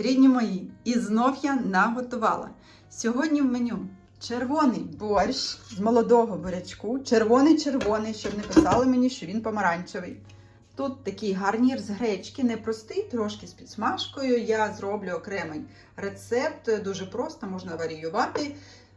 Рідні мої, і знов я наготувала. Сьогодні в меню червоний борщ з молодого бурячку, червоний-червоний, щоб не писали мені, що він помаранчевий. Тут такий гарнір з гречки, непростий, трошки з підсмажкою. Я зроблю окремий рецепт, дуже просто, можна варіювати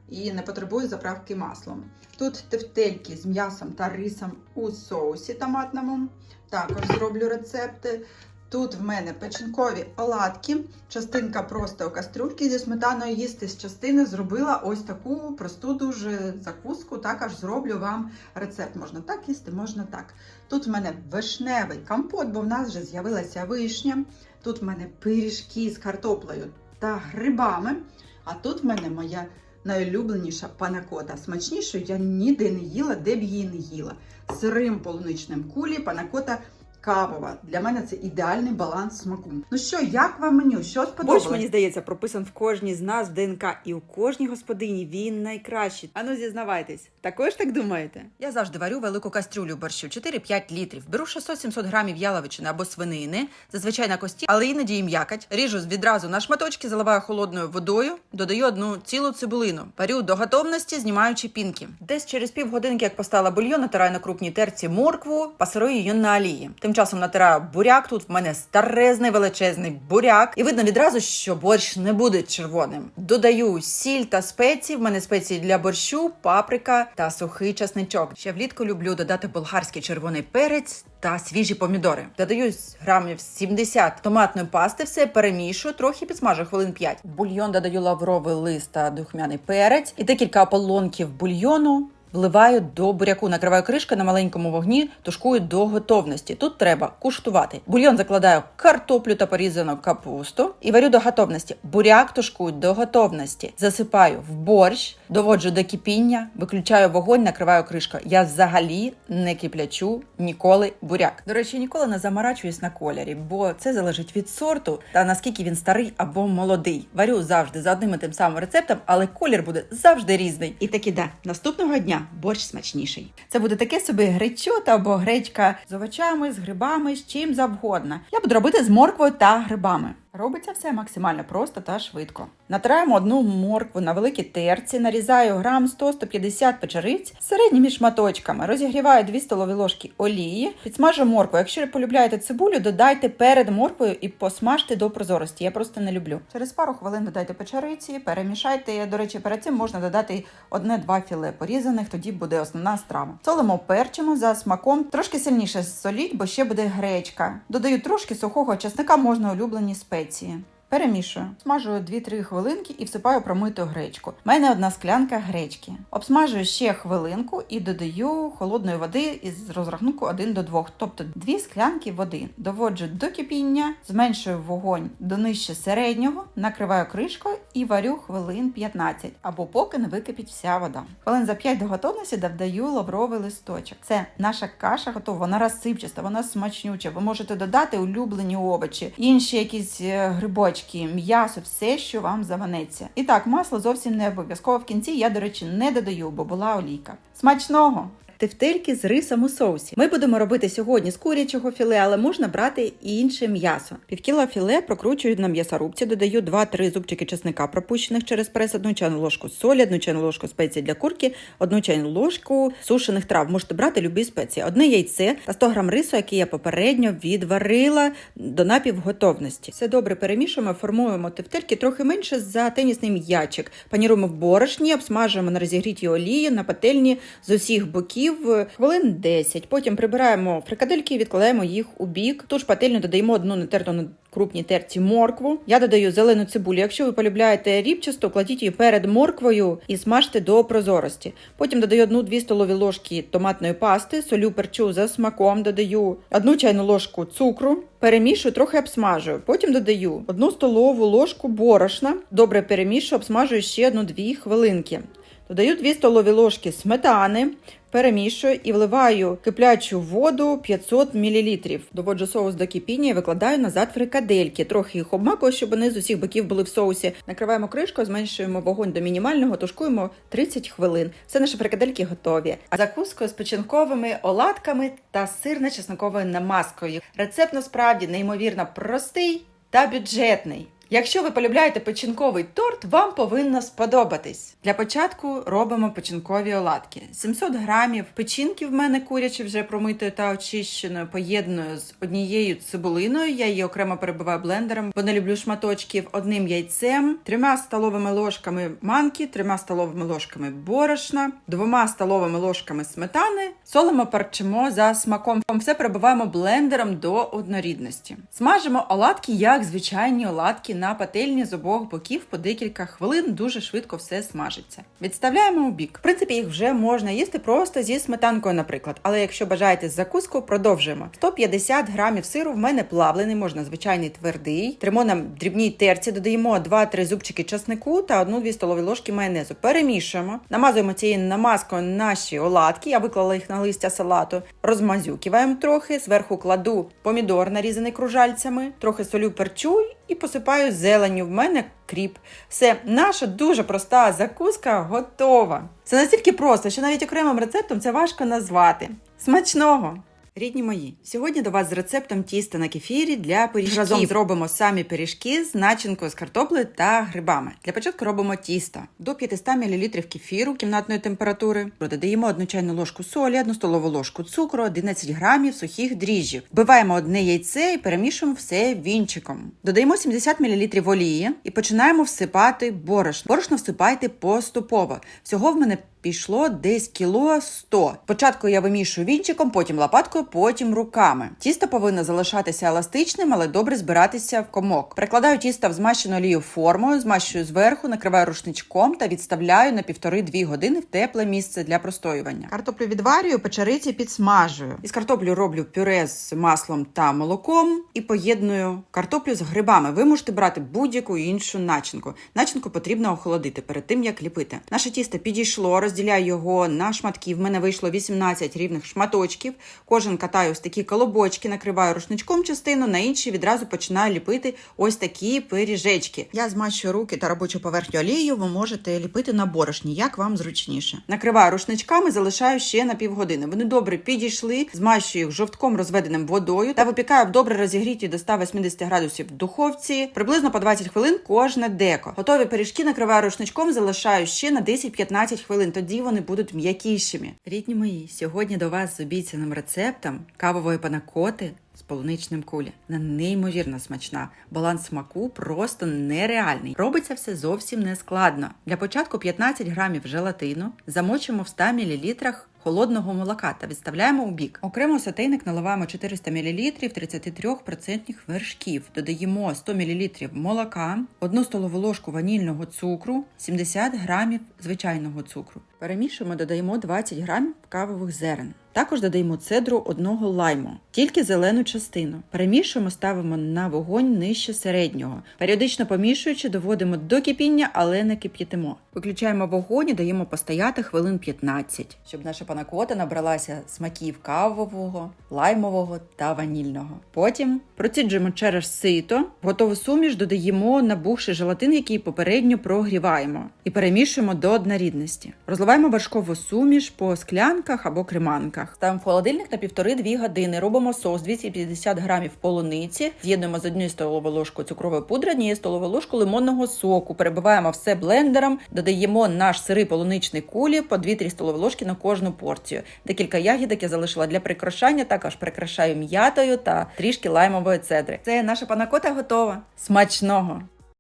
і не потребує заправки маслом. Тут тефтельки з м'ясом та рисом у соусі томатному. Також зроблю рецепти. Тут в мене печінкові оладки, частинка просто у кастрюльки зі сметаною їсти з частини. Зробила ось таку просту дуже закуску. Також зроблю вам рецепт. Можна так їсти, можна так. Тут в мене вишневий компот, бо в нас вже з'явилася вишня. Тут в мене пиріжки з картоплею та грибами. А тут в мене моя найулюбленіша панакота. Смачнішою я ніде не їла, де б її не їла. Сирим полуничним кулі, панакота кавова. Для мене це ідеальний баланс смаку. Ну що, як вам меню? Що сподобалось? Борщ, мені здається, прописан в кожній з нас в ДНК, і у кожній господині він найкращий. Ану, зізнавайтесь, також так думаєте? Я завжди варю велику кастрюлю борщу 4-5 літрів. Беру 600-700 грамів яловичини або свинини, зазвичай на кості, але іноді і м'якать. Ріжу відразу на шматочки, заливаю холодною водою, додаю одну цілу цибулину. Варю до готовності, знімаючи пінки. Десь через півгодинки, як поставила бульйон, натираю на крупній терці моркву, пасирую її на олії. Тим часом натираю буряк. Тут в мене старезний величезний буряк, і видно відразу, що борщ не буде червоним. Додаю сіль та спеції. В мене спеції для борщу, паприка та сухий часничок. Ще влітку люблю додати болгарський червоний перець. Та свіжі помідори. Додаю грамів 70 томатної пасти, все перемішую, трохи підсмажу хвилин 5. В бульйон додаю лавровий лист та духмяний перець і декілька ополонків бульйону. Вливаю до буряку, накриваю кришкою на маленькому вогні, тушкую до готовності. Тут треба куштувати. Бульйон закладаю картоплю та порізану капусту і варю до готовності. Буряк тушкую до готовності. Засипаю в борщ, доводжу до кипіння, виключаю вогонь, накриваю кришкою. Я взагалі не киплячу ніколи буряк. До речі, ніколи не заморачуюсь на кольорі, бо це залежить від сорту та наскільки він старий або молодий. Варю завжди за одним і тим самим рецептом, але колір буде завжди різний. І таки да, наступного дня борщ смачніший. Це буде таке собі гречота або гречка з овочами, з грибами, з чим завгодно. Я буду робити з морквою та грибами. Робиться все максимально просто та швидко. Натираємо одну моркву на великій терці, нарізаю грам 100-150 печериць середніми шматочками, розігріваю 2 столові ложки олії, підсмажу моркву. Якщо полюбляєте цибулю, додайте перед морквою і посмажте до прозорості. Я просто не люблю. Через пару хвилин додайте печериці, перемішайте. До речі, перед цим можна додати одне-два філе порізаних, тоді буде основна страва. Солимо, перчимо за смаком. Трошки сильніше соліть, бо ще буде гречка. Додаю трошки сухого чесника, можна улюблені спеції. Швеції. Перемішую, смажую 2-3 хвилинки і всипаю промиту гречку. У мене одна склянка гречки. Обсмажую ще хвилинку і додаю холодної води із розрахунку 1 до 2, тобто 2 склянки води. Доводжу до кипіння, зменшую вогонь до нижче середнього, накриваю кришкою і варю хвилин 15, або поки не википить вся вода. Хвилин за 5 до готовності додаю лавровий листочок. Це наша каша готова, вона розсипчаста, вона смачнюча. Ви можете додати улюблені овочі, інші якісь е, грибочки м'ясо, все, що вам заманеться. І так, масло зовсім не обов'язково в кінці. Я, до речі, не додаю, бо була олійка. Смачного! Тефтельки з рисом у соусі. Ми будемо робити сьогодні з курячого філе, але можна брати і інше м'ясо. Півкіла філе прокручую на м'ясорубці, додаю 2-3 зубчики чесника, пропущених через прес, одну чайну ложку солі, одну чайну ложку спеції для курки, одну чайну ложку сушених трав. Можете брати любі спеції, одне яйце та 100 грам рису, який я попередньо відварила до напівготовності. Все добре перемішуємо, формуємо тефтельки трохи менше за тенісний м'ячик. Паніруємо в борошні, обсмажуємо на розігрітій олії на пательні з усіх боків хвилин 10. Потім прибираємо фрикадельки і відкладаємо їх у бік. Ту ж пательню додаємо одну натерту на крупній терці моркву. Я додаю зелену цибулю. Якщо ви полюбляєте рібчасту, кладіть її перед морквою і смажте до прозорості. Потім додаю одну-дві столові ложки томатної пасти, солю перчу за смаком, додаю одну чайну ложку цукру. Перемішую, трохи обсмажую. Потім додаю одну столову ложку борошна. Добре перемішую, обсмажую ще одну-дві хвилинки. Додаю 2 столові ложки сметани, перемішую і вливаю киплячу воду 500 мл. Доводжу соус до кипіння і викладаю назад фрикадельки. Трохи їх обмакую, щоб вони з усіх боків були в соусі. Накриваємо кришкою, зменшуємо вогонь до мінімального, тушкуємо 30 хвилин. Все наші фрикадельки готові. А закускою з печінковими оладками та сирно-чесниковою намазкою. Рецепт насправді неймовірно простий та бюджетний. Якщо ви полюбляєте печінковий торт, вам повинно сподобатись. Для початку робимо печінкові оладки. 700 грамів печінки в мене курячі вже промитою та очищеною, поєдную з однією цибулиною. Я її окремо перебиваю блендером, бо не люблю шматочків. Одним яйцем, трьома столовими ложками манки, трьома столовими ложками борошна, двома столовими ложками сметани, солимо перчимо за смаком. Все перебиваємо блендером до однорідності. Смажимо оладки, як звичайні оладки на пательні з обох боків по декілька хвилин. Дуже швидко все смажиться. Відставляємо у бік. В принципі, їх вже можна їсти просто зі сметанкою, наприклад. Але якщо бажаєте закуску, продовжуємо. 150 грамів сиру в мене плавлений, можна звичайний твердий. Тримо на дрібній терці, додаємо 2-3 зубчики часнику та 1-2 столові ложки майонезу. Перемішуємо, намазуємо цією намазкою наші оладки. Я виклала їх на листя салату. Розмазюкиваємо трохи. Зверху кладу помідор, нарізаний кружальцями, трохи солю перчу і посипаю зеленню. В мене кріп. Все, наша дуже проста закуска готова. Це настільки просто, що навіть окремим рецептом це важко назвати. Смачного! Рідні мої, сьогодні до вас з рецептом тіста на кефірі для пиріжків. Разом зробимо самі пиріжки з начинкою з картоплею та грибами. Для початку робимо тісто до 500 мл кефіру кімнатної температури. Додаємо одну чайну ложку солі, одну столову ложку цукру, 11 грамів сухих дріжджів. Вбиваємо одне яйце і перемішуємо все вінчиком. Додаємо 70 мл олії і починаємо всипати борошно. Борошно всипайте поступово. Всього в мене пішло десь кіло 100. Спочатку я вимішую вінчиком, потім лопаткою, потім руками. Тісто повинно залишатися еластичним, але добре збиратися в комок. Перекладаю тісто в змащену олію формою, змащую зверху, накриваю рушничком та відставляю на півтори-дві години в тепле місце для простоювання. Картоплю відварюю, печериці підсмажую. Із картоплю роблю пюре з маслом та молоком і поєдную картоплю з грибами. Ви можете брати будь-яку іншу начинку. Начинку потрібно охолодити перед тим, як ліпити. Наше тісто підійшло, розділяю його на шматки. В мене вийшло 18 рівних шматочків. Кожен катаю ось такі колобочки, накриваю рушничком частину, на інші відразу починаю ліпити ось такі пиріжечки. Я змащую руки та робочу поверхню олією. Ви можете ліпити на борошні, як вам зручніше. Накриваю рушничками, залишаю ще на півгодини. Вони добре підійшли, змащую їх жовтком розведеним водою та випікаю в добре розігріті до 180 градусів в духовці, приблизно по 20 хвилин кожне деко. Готові пиріжки накриваю рушничком, залишаю ще на 10-15 хвилин. Тоді вони будуть м'якішими. Рідні мої, сьогодні до вас з обіцяним рецептом кавової панакоти з полуничним кулі. Вона неймовірно смачна. Баланс смаку просто нереальний. Робиться все зовсім не складно. Для початку 15 грамів желатину замочимо в 100 мл холодного молока та відставляємо у бік. Окремо сотейник наливаємо 400 мл 33% вершків. Додаємо 100 мл молока, 1 столову ложку ванільного цукру, 70 грамів звичайного цукру. Перемішуємо, додаємо 20 грамів кавових зерен. Також додаємо цедру одного лайму, тільки зелену частину. Перемішуємо, ставимо на вогонь нижче середнього. Періодично помішуючи, доводимо до кипіння, але не кип'ятимо. Виключаємо вогонь і даємо постояти хвилин 15, щоб наша панакота набралася смаків кавового, лаймового та ванільного. Потім проціджуємо через сито, готову суміш додаємо набухший желатин, який попередньо прогріваємо, і перемішуємо до однорідності. Розливаємо вершкову суміш по склянках або креманках. Ставимо в холодильник на півтори-дві години. Робимо соус 250 грамів полуниці. З'єднуємо з однією столовою ложкою цукрової пудри, однією столовою ложкою лимонного соку. Перебиваємо все блендером, додаємо наш сирий полуничний кулі по 2-3 столові ложки на кожну порцію. Декілька ягідок я залишила для прикрашання. Також прикрашаю м'ятою та трішки лаймової цедри. Це наша панакота готова. Смачного!